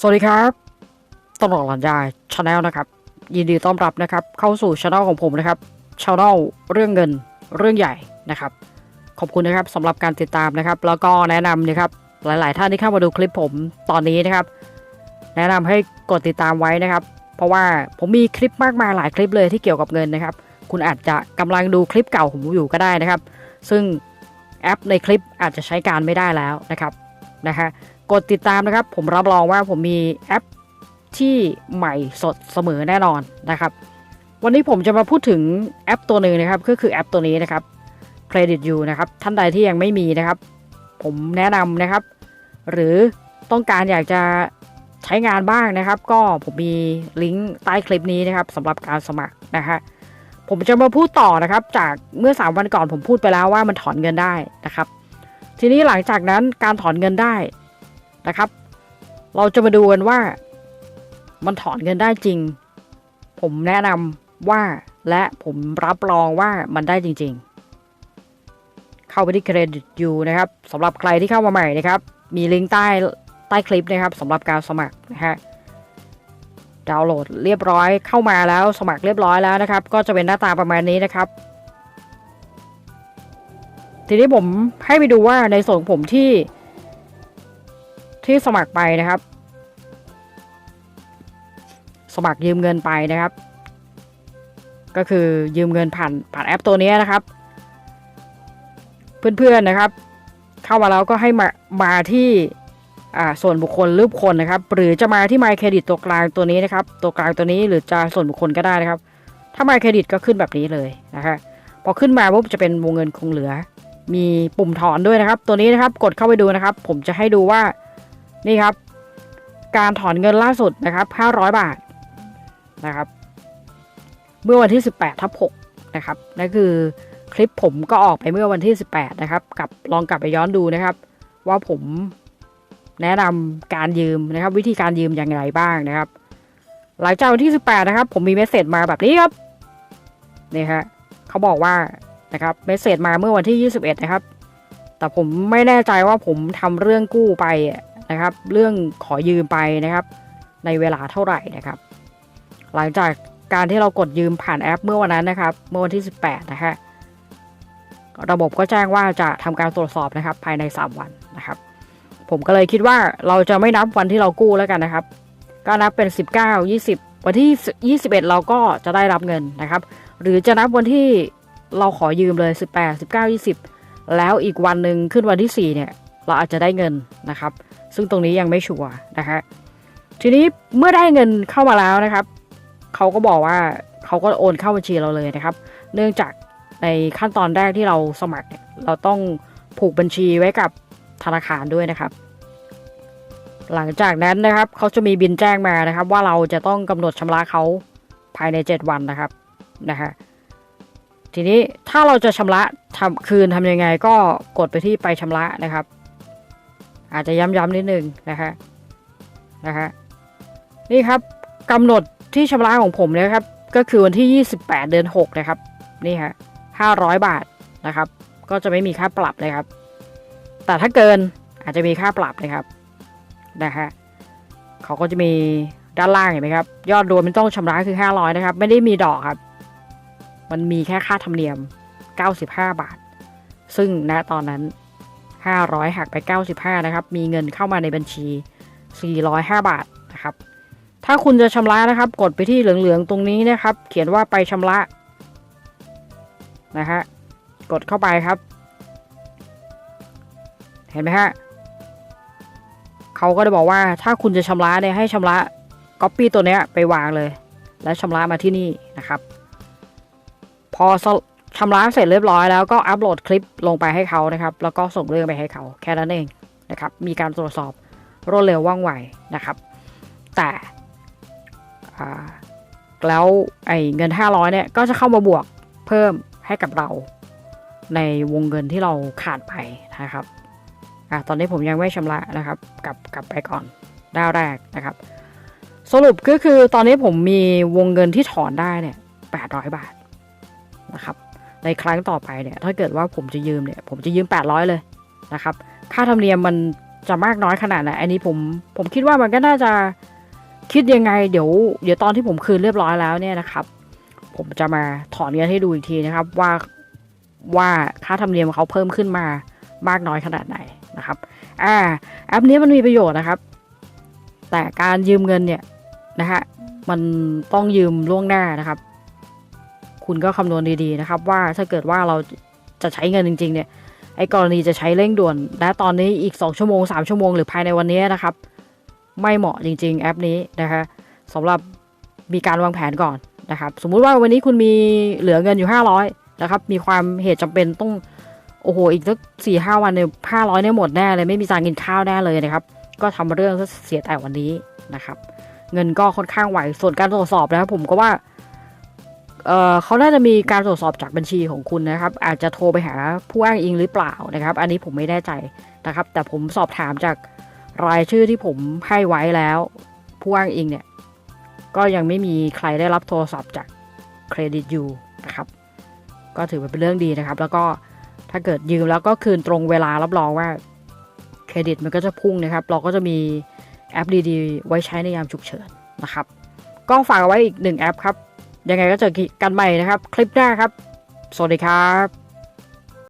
สวัสดีครับตำรวจหลันยาชาแนลนะครับ ยินดีต้อนรับนะครับ เข้าสู่ช anel ของผมนะครับช anel เรื่องเงินเรื่องใหญ่นะครับ ขอบคุณนะครับสำหรับการติดตามนะครับ แล้วก็แนะนำนะครับ หลาย ๆ ท่านที่เข้ามาดูคลิปผมตอนนี้นะครับ แนะนำให้กดติดตามไว้นะครับ เพราะว่าผมมีคลิปมากมายหลายคลิปเลยที่เกี่ยวกับเงินนะครับ คุณอาจจะกำลังดูคลิปเก่าผมอยู่ก็ได้นะครับ ซึ่งแอปในคลิปอาจจะใช้การไม่ได้แล้วนะครับนะฮะ กดติดตามนะครับ ผมรับรองว่าผมมีแอปที่ใหม่สดเสมอแน่นอนนะครับ วันนี้ผมจะมาพูดถึงแอปตัวหนึ่งนะครับก็คือแอปตัวนี้นะครับ Credit You นะครับท่านใดที่ยังไม่มีนะครับ ผมแนะนำนะครับ หรือต้องการอยากจะใช้งานบ้างนะครับ ก็ผมมีลิงก์ใต้คลิปนี้นะครับสำหรับการสมัครนะฮะผมจะมาพูดต่อนะครับ จากเมื่อ 3 วันก่อนผมพูดไปแล้วว่ามันถอนเงินได้นะครับ ทีนี้หลังจากนั้นการถอนเงินได้ นะครับ เราจะมาดูกันว่า มันถอนเงินได้จริง ผมแนะนำว่าและผมรับรองว่ามันได้จริง ๆ เข้าไปที่เครดิตยูนะครับสำหรับใครที่เข้ามาใหม่นะครับ มีลิงก์ใต้ใต้คลิปนะครับสำหรับการสมัครนะฮะดาวน์โหลดเรียบร้อยเข้ามาแล้วสมัครเรียบร้อยแล้วนะครับ ก็จะเป็นหน้าตาประมาณนี้นะครับ ทีนี้ผมให้ไปดูว่าในส่วนผมที่ ที่สมัครไปนะครับ สมัครยืมเงินไปนะครับ ก็คือยืมเงินผ่านผ่านแอปตัวนี้นะครับ เพื่อนๆนะครับ เข้ามาแล้วก็ให้มามาที่ส่วนบุคคลรูปคนนะครับ หรือจะมาที่ My Credit ตัวกลางตัวนี้นะครับ ตัวกลางตัวนี้หรือจะส่วนบุคคลก็ได้นะครับ ถ้า My Credit ก็ขึ้นแบบนี้เลยนะคะพอขึ้นมาปุ๊บจะเป็นวงเงินคงเหลือ มีปุ่มถอนด้วยนะครับ ตัวนี้นะครับกดเข้าไปดูนะครับ ผมจะให้ดูว่า นี่ครับ การถอนเงินล่าสุดนะครับ500 บาทนะครับ เมื่อวันที่ 18ทับ6นะครับนั่นคือคลิปผมก็ออกไปเมื่อวันที่ 18 นะครับกับลองกลับไปย้อนดูนะครับ ว่าผมแนะนำการยืมนะครับ วิธีการยืมอย่างไรบ้างนะครับ หลังจากวันที่ 18 นะครับ ผมมีเมสเซจมาแบบนี้ครับนี่ฮะเขาบอกว่านะครับเมสเซจมาเมื่อวันที่ 21 นะครับ แต่ผมไม่แน่ใจว่าผมทำเรื่องกู้ไป นะครับ เรื่องขอยืมไปนะครับ ในเวลาเท่าไหร่นะครับ หลังจากการที่เรากดยืมผ่านแอปเมื่อวันนั้นนะครับ เมื่อวันที่ 18 นะฮะระบบก็แจ้งว่าจะทำการตรวจสอบนะครับ ภายใน 3 วันนะครับ ผมก็เลยคิดว่าเราจะไม่นับวันที่เรากู้แล้วกันนะครับ ก็นับเป็น 19 20 วันที่ 21 เราก็จะได้รับเงินนะครับ หรือจะนับวันที่เราขอยืมเลย 18 19 20 แล้วอีกวันหนึ่งขึ้นวันที่ 4 เนี่ย เราอาจจะได้เงินนะครับ ซึ่งตรงนี้ยังไม่ชัวร์นะฮะทีนี้เมื่อได้เงินเข้ามาแล้วนะครับเขาก็บอกว่าเขาก็โอนเข้าบัญชีเราเลยนะครับ เนื่องจากในขั้นตอนแรกที่เราสมัครเนี่ยเราต้องผูกบัญชีไว้กับธนาคารด้วยนะครับ หลังจากนั้นนะครับเขาจะมีบินแจ้งมานะครับ ว่าเราจะต้องกำหนดชำระเขาภายใน 7 วันนะครับนะฮะทีนี้ถ้าเราจะชำระทำคืนทำยังไงก็กดไปที่ไปชำระนะครับ อาจจะย้ำๆนิดนึงนะฮะนะฮะนี่ครับกำหนดที่ชำระของผมนะครับ ก็คือวันที่ 28 เดือน 6 นะครับ นี่ฮะ500 บาทนะครับ ก็จะไม่มีค่าปรับเลยครับ แต่ถ้าเกินอาจจะมีค่าปรับเลยครับนะฮะเขาก็จะมีด้านล่างเห็นไหมครับ ยอดรวมมันต้องชำระคือ 500 นะครับ ไม่ได้มีดอกครับ มันมีแค่ค่าธรรมเนียม 95 บาท ซึ่งณตอนนั้น 500 หักไป 95 นะครับ มีเงินเข้ามาในบัญชี 405 บาทนะครับ ถ้าคุณจะชำระนะครับ กดไปที่เหลืองๆ ตรงนี้นะครับ เขียนว่าไปชำระนะฮะ กดเข้าไปครับ เห็นไหมฮะเขาก็จะบอกว่าถ้าคุณจะชำระเนี่ยให้ชำระก๊อปปี้ตัวเนี้ยไปวางเลย แล้วชำระมาที่นี่นะครับ พอ ชำระเสร็จเรียบร้อยแล้วก็อัปโหลดคลิปลงไปให้เขานะครับ แล้วก็ส่งเรื่องไปให้เขาแค่นั้นเองนะครับ มีการตรวจสอบรวดเร็วว่องไวนะครับ แต่แล้วไอ้เงิน 500เนี่ยก็จะเข้ามาบวกเพิ่มให้กับเรา ในวงเงินที่เราขาดไปนะครับอตอนนี้ผมยังไม่ชำระนะครับกลับกลับไปก่อนด้าวแรกนะครับ สรุปก็คือตอนนี้ผมมีวงเงินที่ถอนได้เนี่ย800 บาทนะครับ ในครั้งต่อไปเนี่ยถ้าเกิดว่าผมจะยืมเนี่ยผมจะยืม 800 เลยนะครับ ค่าธรรมเนียมมันจะมากน้อยขนาดไหนอันนี้ผมผมคิดว่ามันก็น่าจะคิดยังไงเดี๋ยวเดี๋ยวตอนที่ผมคืนเรียบร้อยแล้วเนี่ยนะครับ ผมจะมาถอนเงินให้ดูอีกทีนะครับว่าว่าค่าธรรมเนียมเขาเพิ่มขึ้นมามากน้อยขนาดไหนนะครับอ่าแอปนี้มันมีประโยชน์นะครับ แต่การยืมเงินเนี่ยนะฮะมันต้องยืมล่วงหน้านะครับ คุณก็คำนวณดีๆนะครับ ว่าถ้าเกิดว่าเราจะใช้เงินจริง ๆ เนี่ยไอ้กรณีจะใช้เร่งด่วน และตอนนี้อีก 2 ชั่วโมง 3 ชั่วโมงหรือภายในวันนี้นะครับ ไม่เหมาะจริง ๆ แอปนี้นะคะสำหรับมีการวางแผนก่อนนะครับ สมมุติว่าวันนี้คุณมีเหลือเงินอยู่ 500นะครับ มีความเหตุจำเป็นต้องโอ้โหอีกสักสี่ห้าวันเนี่ยห้าร้อยเนี่ยหมดแน่เลยไม่มีจางกินข้าวแน่เลยนะครับ ก็ทำเรื่องเสียแต่วันนี้นะครับ เงินก็ค่อนข้างไหวส่วนการตรวจสอบนะครับผมก็ว่า เอ่อเขาน่าจะมีการตรวจสอบจากบัญชีของคุณนะครับ อาจจะโทรไปหาผู้อ้างอิงหรือเปล่านะครับ อันนี้ผมไม่แน่ใจนะครับ แต่ผมสอบถามจากรายชื่อที่ผมให้ไว้แล้ว ผู้อ้างอิงเนี่ย ก็ยังไม่มีใครได้รับโทรศัพท์จากเครดิตยูนะครับ ก็ถือว่าเป็นเรื่องดีนะครับ แล้วก็ถ้าเกิดยืมแล้วก็คืนตรงเวลารับรองว่าเครดิตมันก็จะพุ่งนะครับ เราก็จะมีแอปดีๆ ไว้ใช้ในยามฉุกเฉินนะครับ ก็ฝากไว้อีกหนึ่งแอปครับ ยังไงก็เจอกันใหม่นะครับ คลิปหน้าครับ สวัสดีครับ